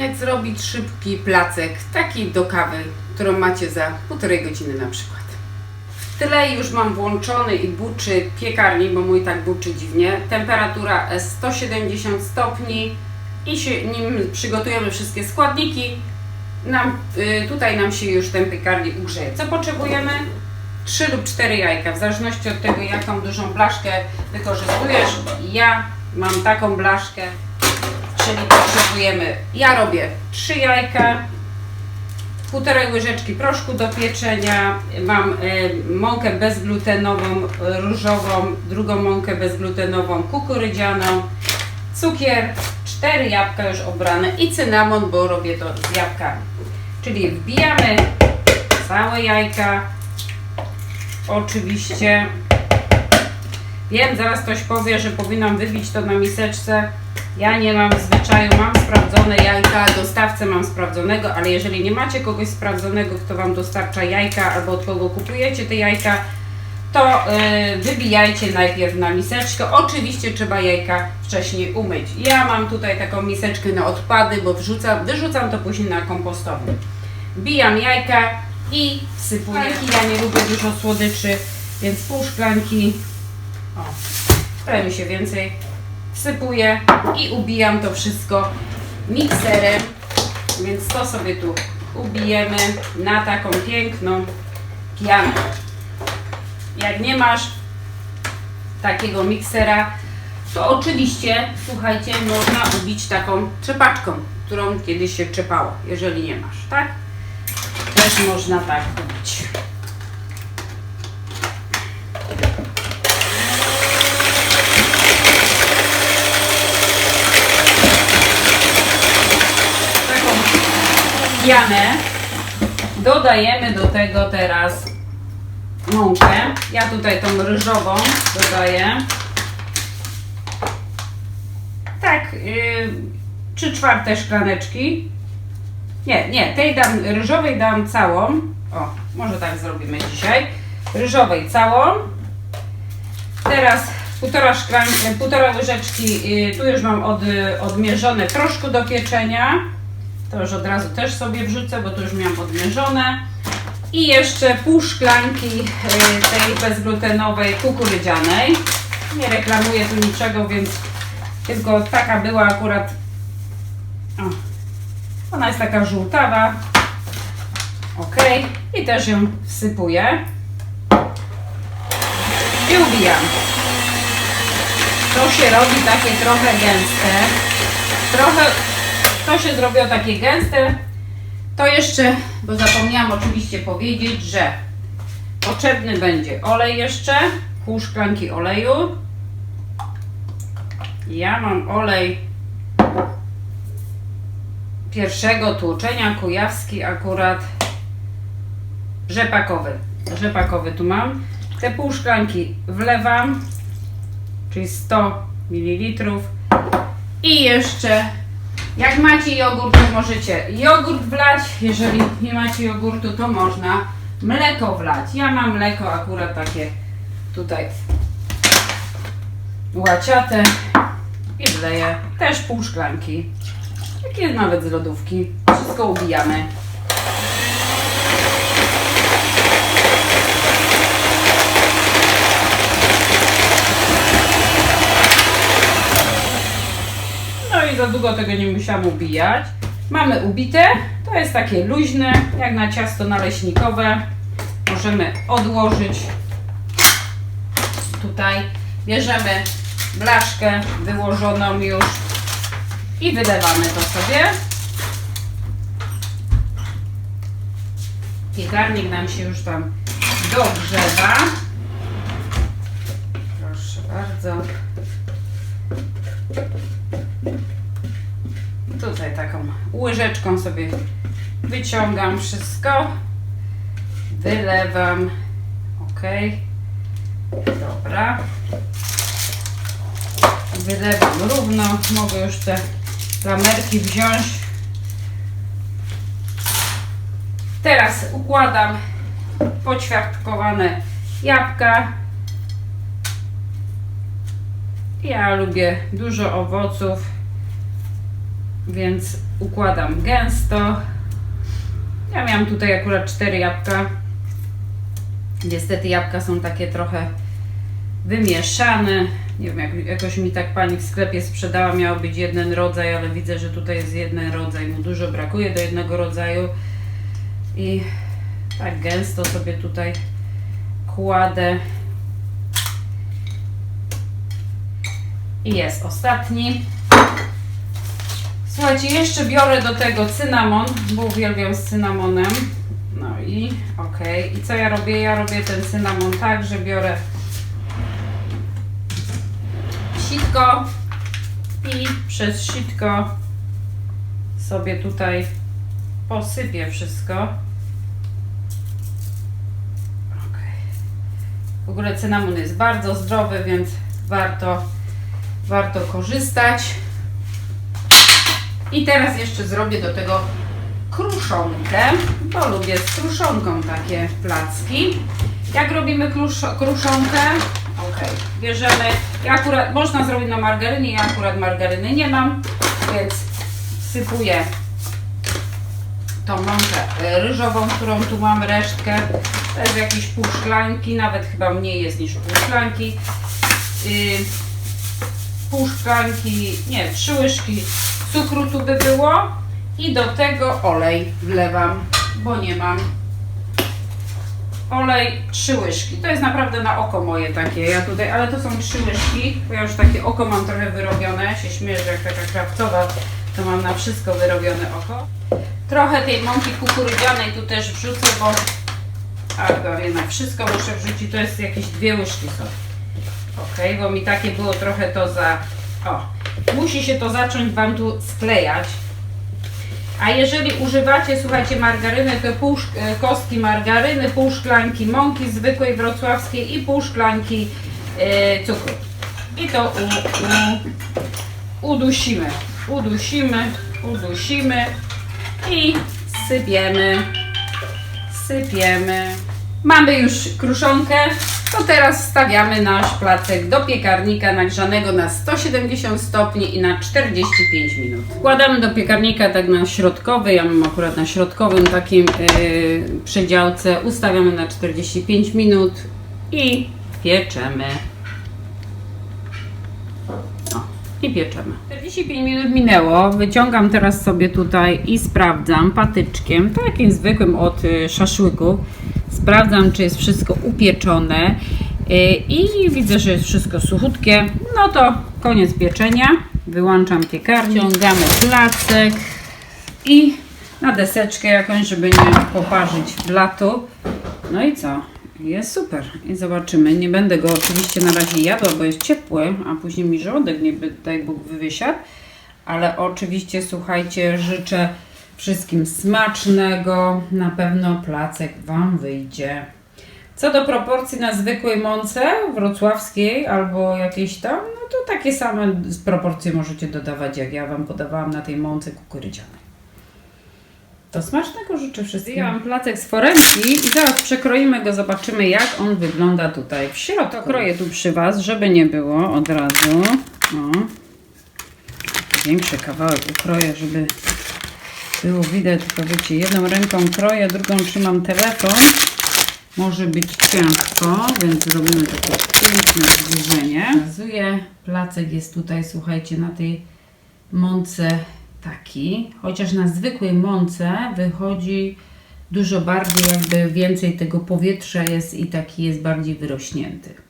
jak zrobić szybki placek, taki do kawy, którą macie za półtorej godziny na przykład. W tyle już mam włączony i buczy piekarnik, bo mój tak buczy dziwnie. Temperatura jest 170 stopni i się, nim przygotujemy wszystkie składniki, nam, y, tutaj nam się już ten piekarnik ugrzeje. Co potrzebujemy? 3 lub 4 jajka, w zależności od tego jaką dużą blaszkę wykorzystujesz. Ja mam taką blaszkę, czyli potrzebujemy, ja robię 3 jajka, półtorej łyżeczki proszku do pieczenia, mam y, mąkę bezglutenową, różową, drugą mąkę bezglutenową, kukurydzianą, cukier, 4 jabłka już obrane i cynamon, bo robię to z jabłkami. Czyli wbijamy całe jajka, oczywiście. Wiem, zaraz ktoś powie, że powinnam wybić to na miseczce. Ja nie mam zwyczaju, mam sprawdzone jajka, dostawcę mam sprawdzonego, ale jeżeli nie macie kogoś sprawdzonego, kto Wam dostarcza jajka albo od kogo kupujecie te jajka, to yy, wybijajcie najpierw na miseczkę. Oczywiście trzeba jajka wcześniej umyć. Ja mam tutaj taką miseczkę na odpady, bo wrzucam, wyrzucam to później na kompostownię. Wbijam jajka i wsypuję. Ja nie lubię dużo słodyczy, więc pół szklanki, o, trochę mi się więcej, wsypuję i ubijam to wszystko mikserem, więc to sobie tu ubijemy na taką piękną pianę. Jak nie masz takiego miksera, to oczywiście, słuchajcie, można ubić taką trzepaczką, którą kiedyś się trzepało, jeżeli nie masz, tak? Też można tak ubić. Taką pianę dodajemy do tego teraz mąkę. Ja tutaj tą ryżową dodaję. Tak, yy, 3 czwarte szklaneczki. Nie, nie, tej dam, ryżowej dam całą. O, może tak zrobimy dzisiaj. Ryżowej całą. Teraz półtora szklanki, półtora łyżeczki, yy, tu już mam od, odmierzone proszku do pieczenia. To już od razu też sobie wrzucę, bo tu już miałam odmierzone. I jeszcze pół szklanki y, tej bezglutenowej kukurydzianej. Nie reklamuję tu niczego, więc tylko taka była akurat. O, ona jest taka żółtawa. Ok. I też ją wsypuję. I ubijam. To się robi takie trochę gęste. Trochę to się zrobiło takie gęste. To jeszcze, bo zapomniałam oczywiście powiedzieć, że potrzebny będzie olej jeszcze, pół szklanki oleju. Ja mam olej pierwszego tłoczenia, kujawski akurat rzepakowy. Rzepakowy tu mam. Te pół szklanki wlewam, czyli 100 ml. I jeszcze jak macie jogurt, to możecie jogurt wlać. Jeżeli nie macie jogurtu, to można mleko wlać. Ja mam mleko akurat takie tutaj łaciate i wleję też pół szklanki. Takie nawet z lodówki. Wszystko ubijamy. Za długo tego nie musiałam ubijać. Mamy ubite. To jest takie luźne, jak na ciasto naleśnikowe. Możemy odłożyć tutaj. Bierzemy blaszkę wyłożoną już i wylewamy to sobie. Piekarnik nam się już tam dogrzewa. Proszę bardzo. Łyżeczką sobie wyciągam wszystko. Wylewam. Ok. Dobra. Wylewam równo. Mogę już te lamerki wziąć. Teraz układam poćwiartkowane jabłka. Ja lubię dużo owoców, więc układam gęsto. Ja miałam tutaj akurat cztery jabłka. Niestety jabłka są takie trochę wymieszane. Nie wiem, jak, jakoś mi tak pani w sklepie sprzedała, miał być jeden rodzaj, ale widzę, że tutaj jest jeden rodzaj. Mu dużo brakuje do jednego rodzaju. I tak gęsto sobie tutaj kładę. I jest ostatni. Słuchajcie, jeszcze biorę do tego cynamon, bo uwielbiam z cynamonem. No i okej. I co ja robię? Ja robię ten cynamon tak, że biorę sitko i przez sitko sobie tutaj posypię wszystko. W ogóle cynamon jest bardzo zdrowy, więc warto, warto korzystać. I teraz jeszcze zrobię do tego kruszonkę, bo lubię z kruszonką takie placki. Jak robimy krusz, kruszonkę? Ok, bierzemy, ja akurat, można zrobić na margarynie, ja akurat margaryny nie mam, więc wsypuję tą mąkę ryżową, którą tu mam resztkę. To jest jakieś pół szklanki, nawet chyba mniej jest niż pół szklanki. Yy, pół szklanki, nie, trzy łyżki cukru tu by było i do tego olej wlewam, bo nie mam. Olej trzy łyżki. To jest naprawdę na oko moje takie. Ja tutaj, ale to są trzy łyżki, bo ja już takie oko mam trochę wyrobione. Się śmieję, że jak taka krawcowa, to mam na wszystko wyrobione oko. Trochę tej mąki kukurydzianej tu też wrzucę, bo a, nie na wszystko muszę wrzucić. To jest jakieś dwie łyżki są. Ok, bo mi takie było trochę to za. O, musi się to zacząć Wam tu sklejać. A jeżeli używacie, słuchajcie, margaryny, to pół e, kostki margaryny, pół szklanki mąki zwykłej wrocławskiej i pół szklanki e, cukru. I to u, u, udusimy. Udusimy, udusimy i sypiemy. Sypiemy. Mamy już kruszonkę, to teraz wstawiamy nasz placek do piekarnika nagrzanego na 170 stopni i na 45 minut. Wkładamy do piekarnika tak na środkowy, ja mam akurat na środkowym takim yy, przedziałce, ustawiamy na 45 minut i pieczemy. O, i pieczemy. 45 minut minęło, wyciągam teraz sobie tutaj i sprawdzam patyczkiem, takim zwykłym od y, szaszłyku. Sprawdzam, czy jest wszystko upieczone y, i widzę, że jest wszystko suchutkie. No to koniec pieczenia. Wyłączam piekarnik, ciągamy placek i na deseczkę jakąś, żeby nie poparzyć blatu. No i co? Jest super. I zobaczymy. Nie będę go oczywiście na razie jadła, bo jest ciepły, a później mi żołądek nie by, daj Bóg, wywysiadł. Ale oczywiście, słuchajcie, życzę wszystkim smacznego. Na pewno placek Wam wyjdzie. Co do proporcji na zwykłej mące wrocławskiej albo jakiejś tam, no to takie same proporcje możecie dodawać, jak ja Wam podawałam na tej mące kukurydzianej. To smacznego życzę wszystkim. Ja mam placek z foremki i zaraz przekroimy go, zobaczymy jak on wygląda tutaj w środku. To kroję tu przy Was, żeby nie było od razu. O. Większy kawałek ukroję, żeby było widać, tylko wiecie, jedną ręką kroję, drugą trzymam telefon. Może być ciężko, więc zrobimy takie piękne zbliżenie. Pokazuję, placek jest tutaj, słuchajcie, na tej mące taki, chociaż na zwykłej mące wychodzi dużo bardziej, jakby więcej tego powietrza jest i taki jest bardziej wyrośnięty.